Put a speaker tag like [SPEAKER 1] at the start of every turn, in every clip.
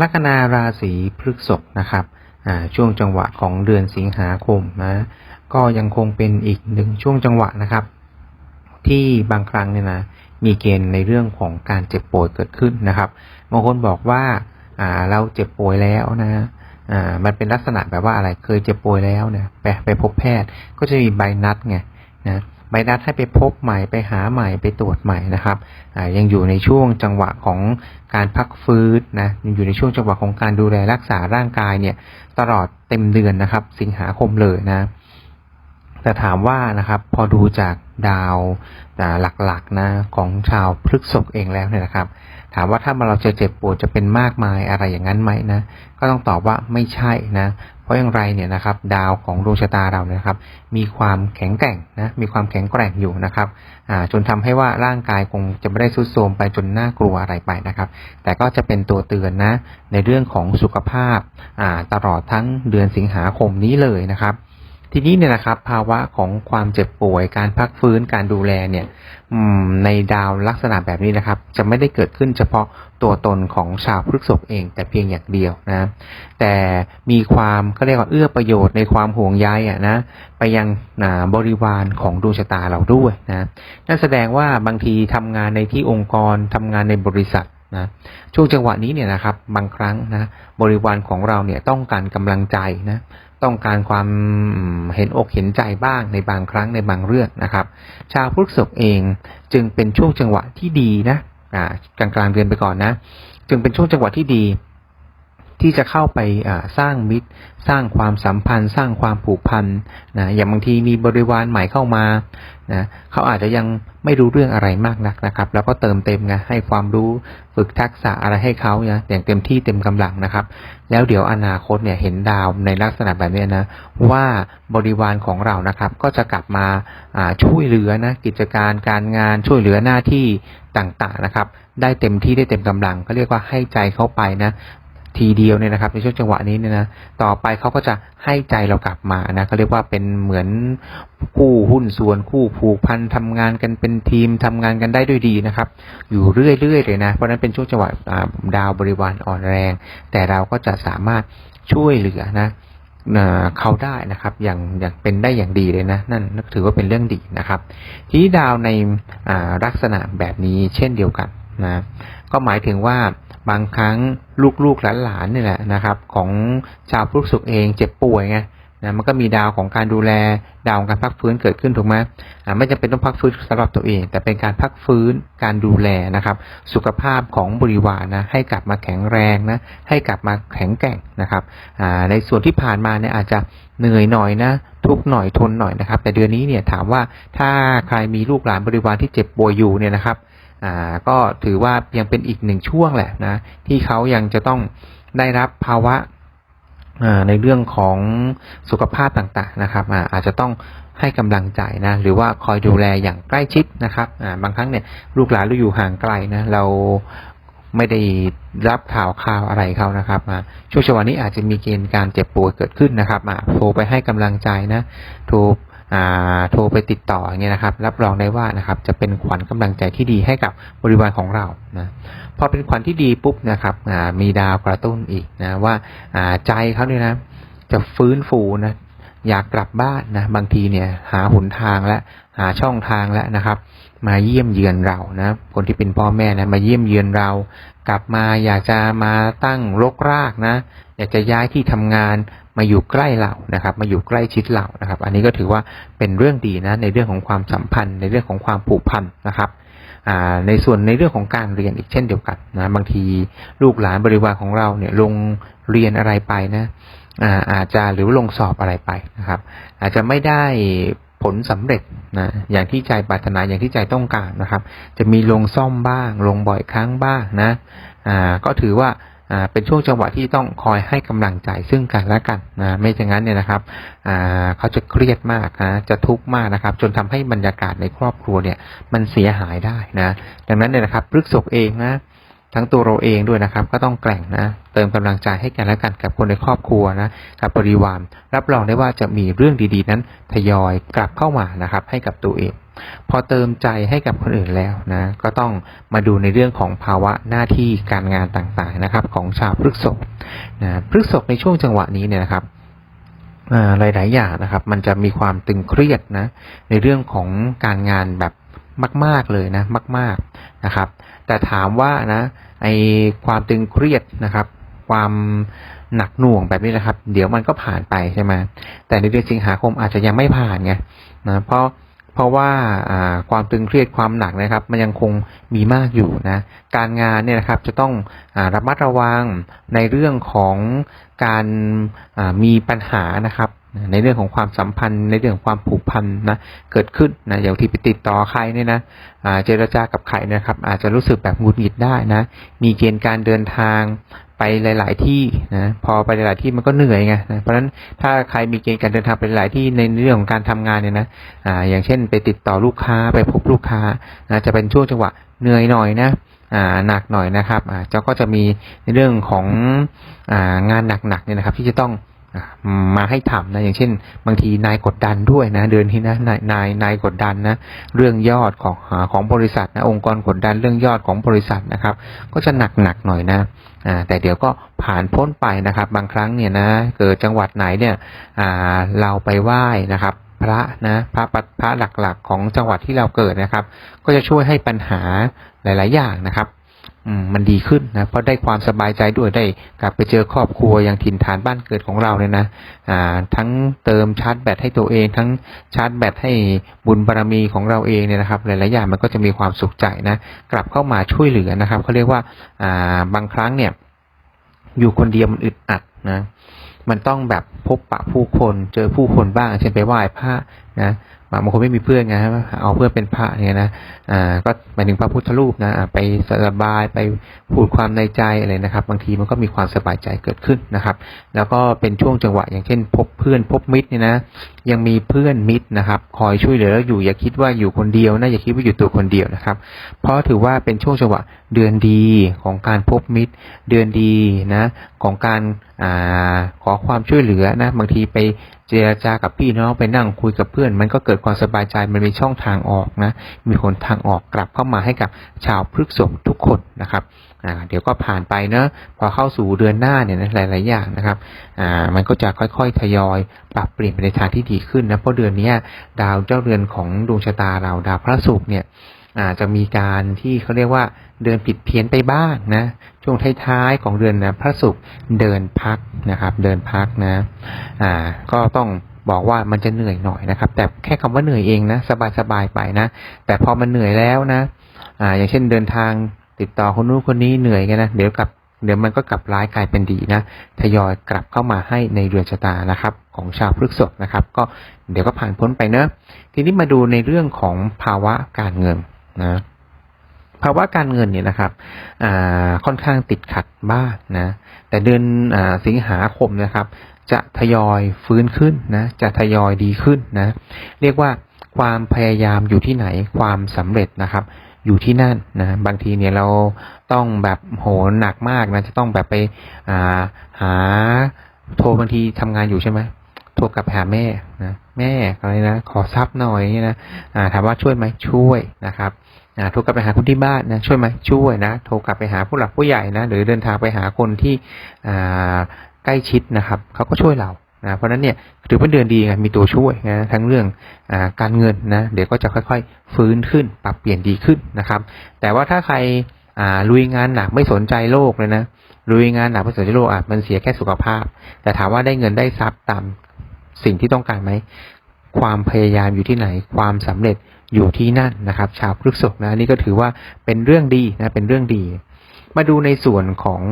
[SPEAKER 1] ลัคนาราศีพฤษภนะครับช่วงจังหวะของเดือนสิงหาคมนะก็ยังคงเป็นอีกหนึ่งช่วงจังหวะนะครับ ที่บางครั้งเนี่ยนะมีเกณฑ์ในเรื่องของการเจ็บป่วยเกิดขึ้นนะครับบางคนบอกว่าเราเจ็บป่วยแล้วนะมันเป็นลักษณะแบบว่าอะไรเคยเจ็บป่วยแล้วเนี่ยไปไปพบแพทย์ก็จะมีใบนัดไงนะ ใบนัดให้ไปพบใหม่ไปหาใหม่ไปตรวจใหม่นะครับยังอยู่ในช่วงจังหวะของการพักฟื้นนะยังอยู่ในช่วงจังหวะของการดูแลรักษาร่างกายเนี่ยตลอดเต็มเดือนนะครับ สิงหาคมเลยนะแต่ถามว่านะครับพอดูจากดาวหลักๆนะของชาวพฤกษกเองแล้วเนี่ยนะครับ ถามว่าถ้าเราจะเจ็บปวดจะเป็นมากมายอะไรอย่างนั้นไหมนะ ก็ต้องตอบว่าไม่ใช่นะ เพราะอย่างไรเนี่ยนะครับ ดาวของดวงชะตาเราเนี่ยครับ มีความแข็งแกร่งนะ มีความแข็งแกร่งอยู่นะครับจนทำให้ว่าร่างกายคงจะไม่ได้ทรุดโทรมไปจนน่ากลัวอะไรไปนะครับ แต่ก็จะเป็นตัวเตือนนะ ในเรื่องของสุขภาพตลอดทั้งเดือนสิงหาคมนี้เลยนะครับทีนี้เนี่ยนะครับภาวะของความเจ็บป่วยการพักฟื้นการดูแลเนี่ย ในดาวลักษณะแบบนี้นะครับ จะไม่ได้เกิดขึ้นเฉพาะตัวตนของชาวพฤษภเอง แต่เพียงอย่างเดียวนะ แต่มีความเขาเรียกว่าเอื้อประโยชน์ในความห่วงใยอะนะ ไปยังนะบริวารของดวงชะตาเราด้วยนะ นั่นแสดงว่าบางทีทำงานในที่องค์กรทำงานในบริษัท นะช่วงจังหวะนี้เนี่ยนะครับบางครั้งนะบริวารของเราเนี่ยต้องการกำลังใจนะต้องการความเห็นอกเห็นใจบ้างในบางครั้งในบางเรื่องนะครับ ชาวพฤษภเองจึงเป็นช่วงจังหวะที่ดีนะกลางกลางเดือนไปก่อนนะ จึงเป็นช่วงจังหวะที่ดี ที่จะเข้าไปสร้างมิตร สร้างความสัมพันธ์ สร้างความผูกพันนะอย่างบางทีมีบริวารใหม่เข้ามา นะเขาอาจจะยังไม่รู้เรื่องอะไรมากนักนะครับ แล้วก็เติมเต็มไงให้ความรู้ฝึกทักษะอะไรให้เขาเนะอย่างเต็มที่เต็มกำลังนะครับ แล้วเดี๋ยวอนาคตเนี่ยเห็นดาวในลักษณะแบบนี้นะว่าบริวารของเรานะครับ ก็จะกลับมาช่วยเหลือนะกิจการการงานช่วยเหลือหน้าที่ต่างๆนะครับ ได้เต็มที่ได้เต็มกำลังก็เรียกว่าให้ใจเขาไปนะ ทีเดียวเนี่ยนะครับในช่วงจังหวะนี้เนี่ยนะต่อไปเขาก็จะให้ใจเรากลับมานะเขาเรียกว่าเป็นเหมือนคู่หุ้นส่วนคู่ผูกพันทำงานกันเป็นทีมทำงานกันได้ด้วยดีนะครับ อยู่เรื่อยๆเลยนะเพราะนั้นเป็นช่วงจังหวะดาวบริวารอ่อนแรง แต่เราก็จะสามารถช่วยเหลือนะเขาได้นะครับอย่างอย่างเป็นได้อย่างดีเลยนะนั่นถือว่าเป็นเรื่องดีนะครับ ทีนี้ดาวในลักษณะแบบนี้เช่นเดียวกันนะก็หมายถึงว่า บางครั้งลูกๆหลานๆนี่แหละนะครับ ของชาวพฤกษุเองเจ็บป่วยไงนะมันก็มีดาวของการดูแลดาวของการพักฟื้นเกิดขึ้นถูกไหมอ่าไม่จำเป็นต้องพักฟื้นสำหรับตัวเอง แต่เป็นการพักฟื้นการดูแลนะครับ สุขภาพของบริวารนะให้กลับมาแข็งแรงนะให้กลับมาแข็งแกร่งนะครับอ่าในส่วนที่ผ่านมาเนี่ยอาจจะเหนื่อยหน่อยนะทุกหน่อยทนหน่อยนะครับ แต่เดือนนี้เนี่ยถามว่าถ้าใครมีลูกหลานบริวารที่เจ็บป่วยอยู่เนี่ยนะครับ อ่าก็ถือว่ายังเป็นอีกหนึ่งช่วงแหละนะที่เขายังจะต้องได้รับภาวะในเรื่องของสุขภาพต่างๆนะครับอาจจะต้องให้กำลังใจนะหรือว่าคอยดูแลอย่างใกล้ชิดนะครับบางครั้งเนี่ยลูกหลานเราอยู่ห่างไกลนะเราไม่ได้รับข่าวข่าวอะไรเขานะครับช่วงจังหวะนี้อาจจะมีเกณฑ์การเจ็บป่วยเกิดขึ้นนะครับโทรไปให้กำลังใจนะโทร โทรไปติดต่ออย่างเงี้ยนะครับ รับรองได้ว่านะครับจะเป็นขวัญกำลังใจที่ดีให้กับบริวารของเรานะพอเป็นขวัญที่ดีปุ๊บนะครับมีดาวกระตุ้นอีกนะว่าใจเขาเนี่ยนะจะฟื้นฟูนะอยากกลับบ้านนะบางทีเนี่ยหาหนทางและหาช่องทางแล้วนะครับ มาเยี่ยมเยือนเรานะคนที่เป็นพ่อแม่นะมาเยี่ยมเยือนเรา กลับมาอยากจะมาตั้งรกรากนะ อยากจะย้ายที่ทำงาน มาอยู่ใกล้เรานะครับ มาอยู่ใกล้ชิดเรานะครับ อันนี้ก็ถือว่าเป็นเรื่องดีนะในเรื่องของความสัมพันธ์ ในเรื่องของความผูกพันนะครับในส่วนในเรื่องของการเรียนอีกเช่นเดียวกันนะบางทีลูกหลานบริวารของเราเนี่ยลงเรียนอะไรไปนะอาอาจจะหรือลงสอบอะไรไปนะครับ อาจจะไม่ได้ผลสำเร็จนะอย่างที่ใจปรารถนาอย่างที่ใจต้องการนะครับ จะมีลงซ่อมบ้าง ลงบ่อยครั้งบ้างนะอ่าก็ถือว่า เป็นช่วงจังหวะที่ต้องคอยให้กำลังใจซึ่งกันและกันนะไม่อย่างนั้นเนี่ยนะครับอ่าเขาจะเครียดมากนะจะทุกข์มากนะครับ จนทำให้บรรยากาศในครอบครัวเนี่ยมันเสียหายได้นะดังนั้นเนี่ยนะครับพฤกษกเองนะทั้งตัวเราเองด้วยนะครับ ก็ต้องแกร่งนะ เติมกำลังใจให้กันและกันกับคนในครอบครัวนะกับบริวารรับรองได้ว่าจะมีเรื่องดีๆ นั้นทยอยกลับเข้ามานะครับ ให้กับตัวเอง พอเติมใจให้กับคนอื่นแล้วนะก็ต้องมาดูในเรื่องของภาวะหน้าที่การงานต่างๆนะครับ ของชาวพฤกษภนะพฤกษภในช่วงจังหวะนี้เนี่ยนะครับอ่าหลายๆอย่างนะครับ มันจะมีความตึงเครียดนะในเรื่องของการงานแบบมาก ๆเลยนะมาก ๆนะครับ แต่ถามว่านะไอความตึงเครียดนะครับ ความหนักหน่วงแบบนี้นะครับ เดี๋ยวมันก็ผ่านไปใช่ไหมแต่ในเดือนสิงหาคมอาจจะยังไม่ผ่านไงนะเพราะ เพราะว่าความตึงเครียดความหนักนะครับ มันยังคงมีมากอยู่นะการงานเนี่ยนะครับจะต้องอระมัดระวังในเรื่องของการมีปัญหานะครับ ในเรื่องของความสัมพันธ์ ในเรื่องของความผูกพันนะเกิดขึ้นนะอย่างที่ไปติดต่อใครเนี่ยนะเจรจากับใครนะครับ อาจจะรู้สึกแบบหงุดหงิดได้นะมีเกณฑ์การเดินทางไปหลาย ๆ ที่นะพอไปหลาย ๆ ที่มันก็เหนื่อยไงนะเพราะฉะนั้นถ้าใครมีเกณฑ์การเดินทางไปหลายที่ในเรื่องของการทำงานเนี่ยนะอ่าอย่างเช่น ไปติดต่อลูกค้าไปพบลูกค้านะจะเป็นช่วงจังหวะเหนื่อยหน่อยนะอ่าหนักหน่อยนะครับอ่าเจ้าก็จะมีในเรื่องของอ่างานหนักๆเนี่ยนะครับ ที่จะต้อง มาให้ทำนะอย่างเช่น บางทีนายกดดันด้วยนะ เดือนที่นะนายนายนายกดดันนะ เรื่องยอดของของบริษัทนะองค์กรกดดันเรื่องยอดของบริษัทนะครับ ก็จะหนักหนักหน่อยนะแต่เดี๋ยวก็ผ่านพ้นไปนะครับ บางครั้งเนี่ยนะเกิดจังหวัดไหนเนี่ยเราไปไหว้นะครับพระนะพระปัพระหลักๆ ของจังหวัดที่เราเกิดนะครับ ก็จะช่วยให้ปัญหาหลาย ๆ อย่างนะครับ มันดีขึ้นนะเพราะได้ความสบายใจด้วยได้กลับไปเจอครอบครัวอย่างถิ่นฐานบ้านเกิดของเราเนี่ยนะอ่าทั้งเติมชาร์จแบตให้ตัวเอง ทั้งชาร์จแบตให้บุญบารรมีของเราเองเนี่ยนะครับ หลายๆอย่างมันก็จะมีความสุขใจนะกลับเข้ามาช่วยเหลือนะครับเขาเรียกว่าอ่าบางครั้งเนี่ย อยู่คนเดียวมันอึดอัดนะมันต้องแบบพบปะผู้คนเจอผู้คนบ้างเช่นไปไหว้พระนะ บางคนไม่มีเพื่อนไงฮะเอาเพื่อนเป็นพระเนี่ยนะอ่าก็หมายถึงพระพุทธรูปนะไปสบายไปพูดความในใจอะไรนะครับ บางทีมันก็มีความสบายใจเกิดขึ้นนะครับ แล้วก็เป็นช่วงจังหวะ อย่างเช่น พบเพื่อนพบมิตรเนี่ยนะ ยังมีเพื่อนมิตรนะครับ คอยช่วยเหลืออยู่อย่าคิดว่าอยู่คนเดียวนะอย่าคิดว่าอยู่ตัวคนเดียวนะครับ เพราะถือว่าเป็นช่วงจังหวะเดือนดีของการพบมิตร เดือนดีนะของการอ่าขอความช่วยเหลือนะบางทีไป เจรจากับพี่น้องไปนั่งคุยกับเพื่อน มันก็เกิดความสบายใจมันมีช่องทางออกนะมีคนทางออกกลับเข้ามาให้กับชาวพฤกษภทุกคนนะครับอ่าเดี๋ยวก็ผ่านไปเนอะพอเข้าสู่เดือนหน้าเนี่ยนะหลาย ๆ อย่างนะครับอ่ามันก็จะค่อย ๆ ทยอย ปรับเปลี่ยนไปในทางที่ดีขึ้นนะเพราะเดือนนี้ดาวเจ้าเรือนของดวงชะตาเราดาวพระศุกร์เนี่ย อาจจะมีการที่เขาเรียกว่าเดินผิดเพี้ยนไปบ้างนะ ช่วงท้ายๆของเดือนนะพระศุกร์เดินพักนะครับ เดินพักนะอ่าก็ต้องบอกว่ามันจะเหนื่อยหน่อยนะครับ แต่แค่คำว่าเหนื่อยเองนะสบายๆไปนะ แต่พอมันเหนื่อยแล้วนะอ่าอย่างเช่นเดินทางติดต่อคนนู้นคนนี้เหนื่อยกันนะเดี๋ยวกลับเดี๋ยวมันก็กลับร้ายกลายเป็นดีนะทยอยกลับเข้ามาให้ในเรือนชะตานะครับ ของชาวพฤกษภนะครับ ก็เดี๋ยวก็ผ่านพ้นไปเนอะทีนี้มาดูในเรื่องของภาวะการเงิน นะภาวะการเงินเนี่ยนะครับค่อนข้างติดขัดบ้างนะ แต่เดือนอสิงหาคมนะครับ จะทยอยฟื้นขึ้นนะ จะทยอยดีขึ้นนะ เรียกว่าความพยายามอยู่ที่ไหนความสำเร็จนะครับ อยู่ที่นั่นนะ บางทีเนี่ยเราต้องแบบโหหนักมากนะ จะต้องแบบไปาหาโทรบางทีทำงานอยู่ใช่ไหม ทรกลับไปหาแม่นะแม่อะไรนะขอซับหน่อยนี่นะอ่าถามว่าช่วยไหมช่วยนะครับอ่าโทรกลับไปหาคนที่บ้านนะช่วยไหมช่วยนะโทรกลับไปหาผู้หลักผู้ใหญ่นะหรือเดินทางไปหาคนที่อ่าใกล้ชิดนะครับเขาก็ช่วยเรานะเพราะนั้นเนี่ยถือเป็นเดือนดีไงมีตัวช่วยนะทั้งเรื่องอการเงินนะเดี๋ยวก็จะค่อยๆ ฟื้นขึ้น ปรับเปลี่ยนดีขึ้นนะครับ แต่ว่าถ้าใครลุยงานหนักไม่สนใจโลกเลยนะลุยงานหนักไม่สนใจโลกอะมันเสียแค่สุขภาพ แต่ถามว่าได้เงินได้ทรัพย์ตาม สิ่งที่ต้องการไหม ความพยายามอยู่ที่ไหน ความสำเร็จอยู่ที่นั่นนะครับ ชาวพฤกษภนะนี่ก็ถือว่าเป็นเรื่องดีนะเป็นเรื่องดี มาดูในส่วนของ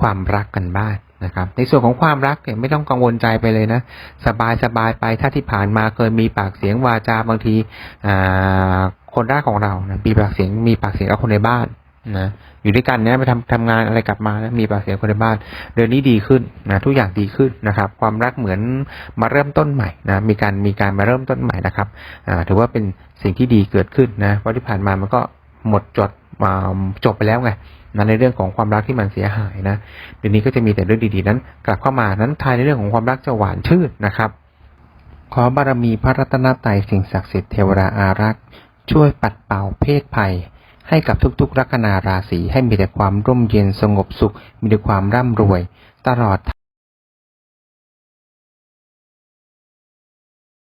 [SPEAKER 1] ความรักกันบ้างนะครับ ในส่วนของความรักเนี่ยไม่ต้องกังวลใจไปเลยนะ สบายสบายไปถ้าที่ผ่านมาเคยมีปากเสียงวาจาบางทีอ่าคนรักของเรานะมีปากเสียงมีปากเสียงกับคนในบ้าน นะอยู่ด้วยกันเนี่ยไปทำทำงานอะไรกลับมาแล้วมีปากเสียงคนในบ้าน เดือนนี้ดีขึ้นนะทุกอย่างดีขึ้นนะครับ ความรักเหมือนมาเริ่มต้นใหม่นะมีการมีการมาเริ่มต้นใหม่นะครับอ่าถือว่าเป็นสิ่งที่ดีเกิดขึ้นนะเพราะที่ผ่านมามันก็หมดจดมาจบไปแล้วไงนะในเรื่องของความรักที่มันเสียหายนะเดือนนี้ก็จะมีแต่เรื่องดีๆนั้น กลับเข้ามานั้นทายในเรื่องของความรักจะหวานชื่นนะครับ ขอบารมีพระรัตนตรัยสิ่งศักดิ์สิทธิ์เทวราอารักษ์ช่วยปัดเป่าเพศภัย ให้กับทุกๆลัคนาราศีให้มีแต่ความร่มเย็นสงบสุข มีแต่ความร่ำรวย ตลอด